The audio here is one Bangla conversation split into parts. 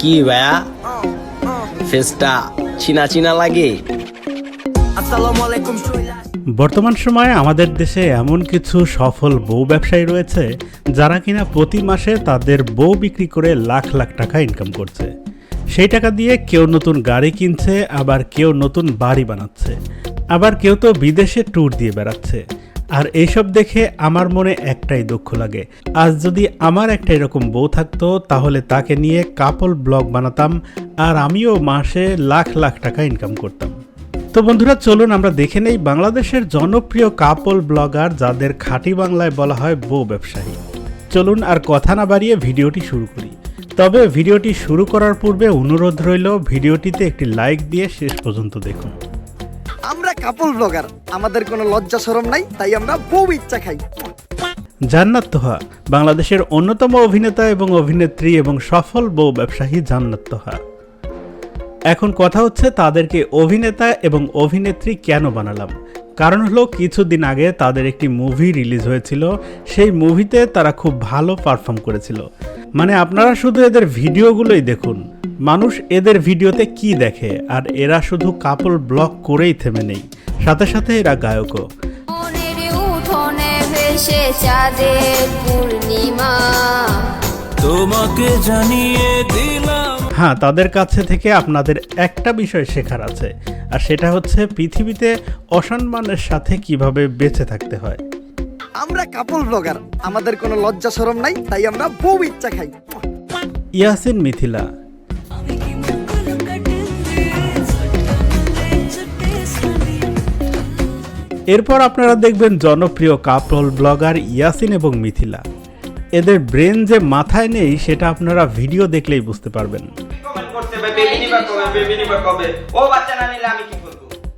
কি ভাইয়া? ফেসটা চিনা চিনা লাগে। বর্তমান সময়ে আমাদের দেশে এমন কিছু সফল বউ ব্যবসায়ী রয়েছে যারা কিনা প্রতি মাসে তাদের বউ বিক্রি করে লাখ লাখ টাকা ইনকাম করছে। সেই টাকা দিয়ে কেউ নতুন গাড়ি কিনছে আবার কেউ নতুন বাড়ি বানাচ্ছে আবার কেউ তো বিদেশে ট্যুর দিয়ে বেড়াচ্ছে। আর এইসব দেখে আমার মনে একটাই দুঃখ লাগে। আজ যদি আমার একটা এরকম বউ থাকতো, তাহলে তাকে নিয়ে কাপল ব্লগ বানাতাম আর আমিও মাসে লাখ লাখ টাকা ইনকাম করতাম। তো বন্ধুরা, চলুন আমরা দেখে নেই বাংলাদেশের জনপ্রিয় কাপল ব্লগার যাদের খাঁটি বাংলায় বলা হয় বউ ব্যবসায়ী। চলুন আর কথা না বাড়িয়ে ভিডিওটি শুরু করি। তবে ভিডিওটি শুরু করার পূর্বে অনুরোধ রইল, ভিডিওটিতে একটি লাইক দিয়ে শেষ পর্যন্ত দেখুন। আমরা কাপল ব্লগার আমাদের কোনো লজ্জা শরম নাই, তাই আমরা বউ ইচ্ছা খাই। জান্নাত তোহা, বাংলাদেশের অন্যতম অভিনেতা এবং অভিনেত্রী এবং সফল বউ ব্যবসায়ী জান্নাত তোহা। এখন কথা হচ্ছে তাদেরকে অভিনেতা এবং অভিনেত্রী কেন বানালাম। কারণ হলো, কিছুদিন আগে তাদের একটি মুভি রিলিজ হয়েছিল। সেই মুভিতে তারা খুব ভালো পারফর্ম করেছিল। মানে আপনারা শুধু এদের ভিডিওগুলোই দেখুন। মানুষ এদের ভিডিওতে কি দেখে? আর এরা শুধু কাপল ব্লগ করেই থেমে নেই। সাথে সাথে এরা গায়কও। তোমাকে জানিয়ে দিলাম। হ্যাঁ তাদের কাছে থেকে আপনাদের একটা বিষয় শেখার আছে। আর সেটা হচ্ছে পৃথিবীতে অসম্মানের সাথে কীভাবে বেঁচে থাকতে হয়। আমরা কাপল ব্লগার আমাদের কোনো লজ্জা শরম নাই তাই আমরা বউ ইচ্ছা খাই। ইয়াসিন মিথিলা। এরপর আপনারা দেখবেন জনপ্রিয় কাপল ব্লগার ইয়াসিন এবং মিথিলা। এদের ব্রেন যে মাথায় নেই সেটা আপনারা ভিডিও দেখলেই বুঝতে পারবেন। কমেন্ট করতে হবে বেবি নিবা কবে বেবি নিবা কবে? ও বাচ্চা না নিলে আমি কি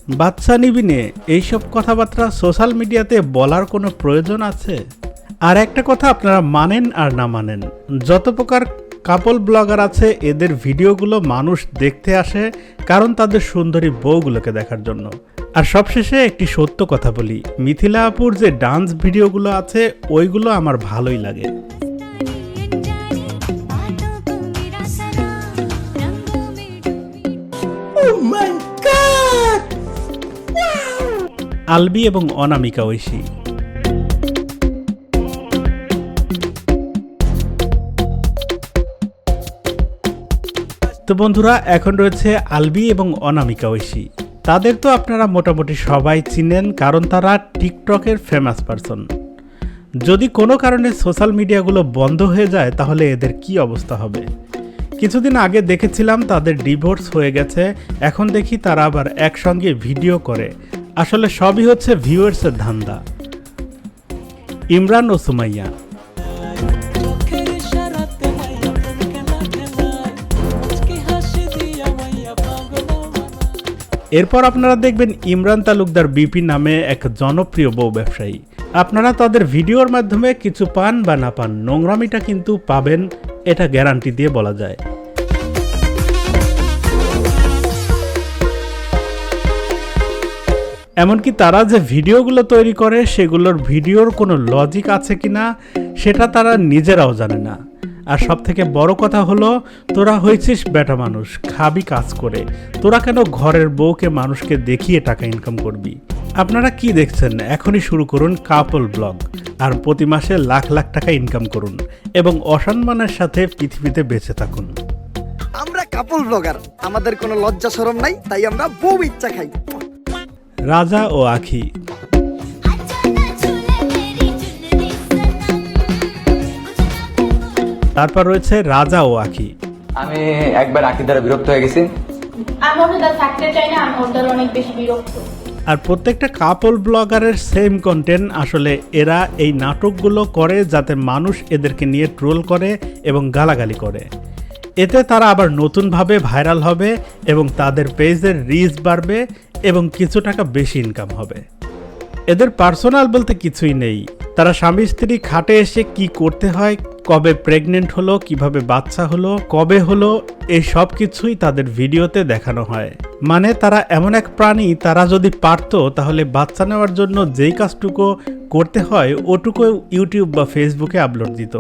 বাচ্চা নিবি নে, এইসব কথাবার্তা সোশ্যাল মিডিয়াতে বলার কোনো প্রয়োজন আছে? আর একটা কথা আপনারা মানেন আর না মানেন। যত প্রকার কাপল ব্লগার আছে, এদের ভিডিওগুলো মানুষ দেখতে আসে কারণ তাদের সুন্দরী বউগুলোকে দেখার জন্য। আর সবশেষে একটি সত্য কথা বলি মিথিলা আপুর যে ডান্স ভিডিওগুলো আছে, ওইগুলো আমার ভালোই লাগে। আলবি এবং অনামিকা ঐশী। তো বন্ধুরা, এখন রয়েছে আলবি এবং অনামিকা ঐশী। তাদের তো আপনারা মোটামুটি সবাই চিনেন, কারণ তারা টিকটকের ফেমাস পারসন যদি কোনো কারণে সোশ্যাল মিডিয়াগুলো বন্ধ হয়ে যায়, তাহলে এদের কি অবস্থা হবে? কিছুদিন আগে দেখেছিলাম তাদের ডিভোর্স হয়ে গেছে, এখন দেখি তারা আবার একসঙ্গে ভিডিও করে। আসলে সবই হচ্ছে ভিউয়ার্সের ধান্দা। ইমরান ও সুমাইয়া। এরপর আপনারা দেখবেন ইমরান তালুকদার বিপি নামে এক জনপ্রিয় বউ ব্যবসায়ী। আপনারা তাদের ভিডিওর মাধ্যমে কিছু পান বা না পান নোংরামিটা কিন্তু পাবেন, এটা গ্যারান্টি দিয়ে বলা যায়। এমনকি তারা যে ভিডিওগুলো তৈরি করে, সেগুলোর ভিডিওর কোনো লজিক আছে কিনা, সেটা তারা নিজেরাও জানে না। আর সব থেকে বড় কথা হলো, তোরা হয়েছিস বেটা মানুষ, খাবি কাজ করে। তোরা কেন ঘরের বউকে মানুষকে দেখিয়ে টাকা ইনকাম করবি? আপনারা কি দেখছেন? এখনই শুরু করুন কাপল ব্লগ আর প্রতি মাসে লাখ লাখ টাকা ইনকাম করুন এবং অসম্মানের সাথে পৃথিবীতে বেঁচে থাকুন। আমরা কাপল ব্লগার আমাদের কোনো লজ্জা শরম নাই, তাই আমরা বউ ইচ্ছা খাই। রাজা ও আখি। তারপর রয়েছে রাজা ও আখি। আমি একবার আঁকি দ্বারা বিরক্ত হয়ে গেছি। আর প্রত্যেকটা কাপল ব্লগারের সেম কন্টেন্ট আসলে এরা এই নাটকগুলো করে যাতে মানুষ এদেরকে নিয়ে ট্রোল করে এবং গালাগালি করে। এতে তারা আবার নতুনভাবে ভাইরাল হবে এবং তাদের পেজের রিচ বাড়বে এবং কিছু টাকা বেশি ইনকাম হবে। এদের পার্সোনাল বলতে কিছুই নেই। তারা স্বামী স্ত্রী খাটে এসে কি করতে হয়, কবে প্রেগনেন্ট হলো, কীভাবে বাচ্চা হলো, কবে হলো, এই সব কিছুই তাদের ভিডিওতে দেখানো হয়। মানে তারা এমন এক প্রাণী, তারা যদি পারত তাহলে বাচ্চা নেওয়ার জন্য যেই কাজটুকু করতে হয় ওটুকু ইউটিউব বা ফেসবুকে আপলোড দিত।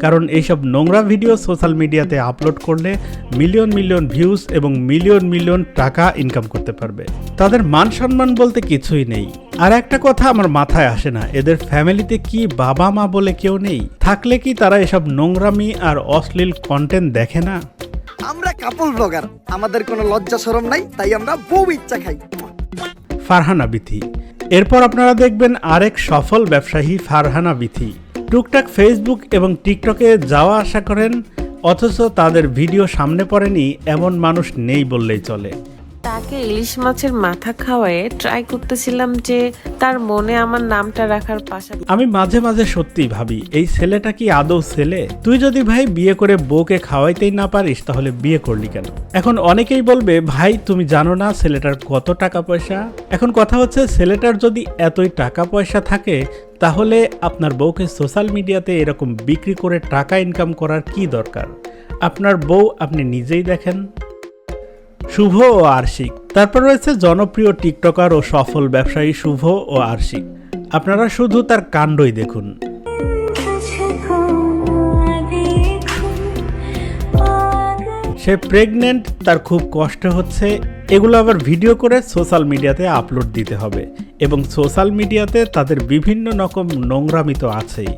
কারণ এইসব নোংরা ভিডিও সোশ্যাল মিডিয়াতে আপলোড করলে মিলিয়ন মিলিয়ন ভিউজ এবং মিলিয়ন মিলিয়ন টাকা ইনকাম করতে পারবে। তাদের মান সম্মান বলতে কিছুই নেই। আর একটা কথা আমার মাথায় আসে না এদের ফ্যামিলিতে কি বাবা মা বলে কেউ নেই? থাকলে কি তারা এসব নোংরামি আর অশ্লীল কন্টেন্ট দেখে না? আমরা কাপল ব্লগার আমাদের কোনো লজ্জা শরম নাই তাই আমরা বউ ইচ্ছা খাই। ফারহানা বিথি এরপর আপনারা দেখবেন আরেক সফল ব্যবসায়ী ফারহানা বিথি। টুকটাক ফেসবুক এবং টিকটকে যাওয়া আশা করেন, অথচ তাদের ভিডিও সামনে পড়েনি, এমন মানুষ নেই বললেই চলে। তাকে ইলিশ মাছের মাথা খাওয়ায়ে ট্রাই করতেছিলাম যে তার মনে আমার নামটা রাখার পাশাপাশি আমি মাঝে মাঝে সত্যিই ভাবি, এই ছেলেটা কি আদৌ ছেলে? তুই যদি ভাই বিয়ে করে বউকে খাওয়াইতেই না পারিস, তাহলে বিয়ে করলি কেন? এখন অনেকেই বলবে, ভাই, তুমি জানো না ছেলেটার কত টাকা পয়সা? এখন কথা হচ্ছে, ছেলেটার যদি এতই টাকা পয়সা থাকে, তাহলে আপনার বউকে সোশ্যাল মিডিয়াতে এরকম বিক্রি করে টাকা ইনকাম করার কি দরকার? আপনার বউ আপনি নিজেই দেখেন। শুভ ও আরশিক। তারপর রয়েছে জনপ্রিয় টিকটকার ও সফল ব্যবসায়ী শুভ ও আরশিক। আপনারা শুধু তার কাণ্ডই দেখুন। সে প্রেগনেন্ট তার খুব কষ্ট হচ্ছে। এগুলো আবার ভিডিও করে সোশ্যাল মিডিয়াতে আপলোড দিতে হবে। এবং সোশ্যাল মিডিয়াতে তাদের বিভিন্ন রকম নোংরামি তো আছেই।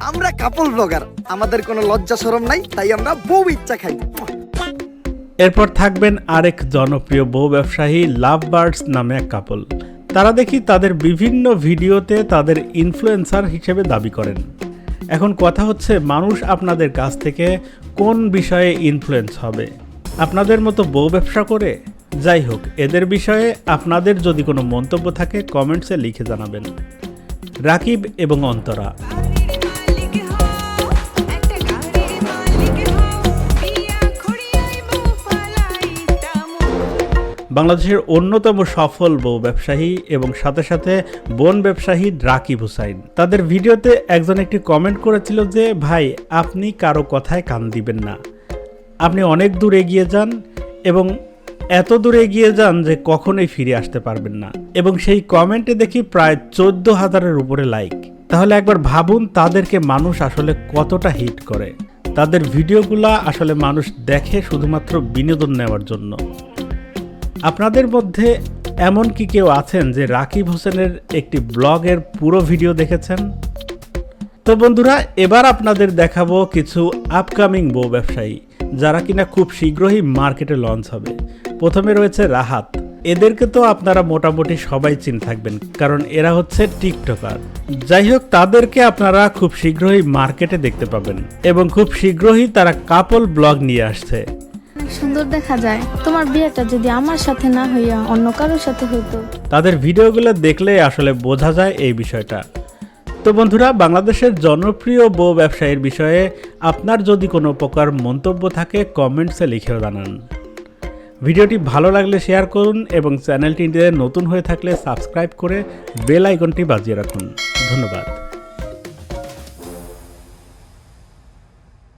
আমরা কাপল ব্লগার আমাদের কোনো লজ্জা শরম নাই, তাই আমরা বউ ইচ্ছা খাই। এরপর থাকবেন আরেক জনপ্রিয় বউ ব্যবসায়ী লাভ বার্ডস নামে এক কাপল তারা দেখি তাদের বিভিন্ন ভিডিওতে তাদের ইনফ্লুয়েন্সার হিসেবে দাবি করেন। এখন কথা হচ্ছে মানুষ আপনাদের কাছ থেকে কোন বিষয়ে ইনফ্লুয়েন্স হবে? আপনাদের মতো বউ ব্যবসা করে? যাই হোক, এদের বিষয়ে আপনাদের যদি কোনো মন্তব্য থাকে কমেন্টসে লিখে জানাবেন। রাকিব এবং অন্তরা। বাংলাদেশের অন্যতম সফল বউ ব্যবসায়ী এবং সাথে সাথে বোন ব্যবসায়ী রাকিব হুসাইন। তাদের ভিডিওতে একজন একটি কমেন্ট করেছিল যে, ভাই, আপনি কারও কথায় কান দিবেন না। আপনি অনেক দূর এগিয়ে যান এবং এত দূর এগিয়ে যান যে কখনোই ফিরে আসতে পারবেন না। এবং সেই কমেন্টে দেখি প্রায় চোদ্দ হাজারের উপরে লাইক তাহলে একবার ভাবুন তাদেরকে মানুষ আসলে কতটা হিট করে। তাদের ভিডিওগুলা আসলে মানুষ দেখে শুধুমাত্র বিনোদন নেওয়ার জন্য। আপনাদের মধ্যে এমন কি কেউ আছেন যে রাকিব হোসেনের একটি ব্লগের পুরো ভিডিও দেখেছেন? তো বন্ধুরা, এবার আপনাদের দেখাবো কিছু আপকামিং বউ ব্যবসায়ী, যারা কিনা খুব শীঘ্রই মার্কেটে লঞ্চ হবে। প্রথমে রয়েছে রাহাত। এদেরকে তো আপনারা মোটামুটি সবাই চিন থাকবেন, কারণ এরা হচ্ছে টিকটকার। যাই হোক, তাদেরকে আপনারা খুব শীঘ্রই মার্কেটে দেখতে পাবেন, এবং খুব শীঘ্রই তারা কাপল ব্লগ নিয়ে আসছে। সুন্দর দেখা যায়। তোমার বিয়েটা যদি আমার সাথে না হইয়া অন্য কারোর সাথে হইতো। তাদের ভিডিওগুলো দেখলে আসলে বোঝা যায় এই বিষয়টা। তো বন্ধুরা, বাংলাদেশের জনপ্রিয় বউ ব্যবসায়ীর বিষয়ে আপনার যদি কোনো প্রকার মন্তব্য থাকে কমেন্টসে লিখেও জানান। ভিডিওটি ভালো লাগলে শেয়ার করুন এবং চ্যানেলটিতে নতুন হয়ে থাকলে সাবস্ক্রাইব করে বেল আইকনটি বাজিয়ে রাখুন। ধন্যবাদ।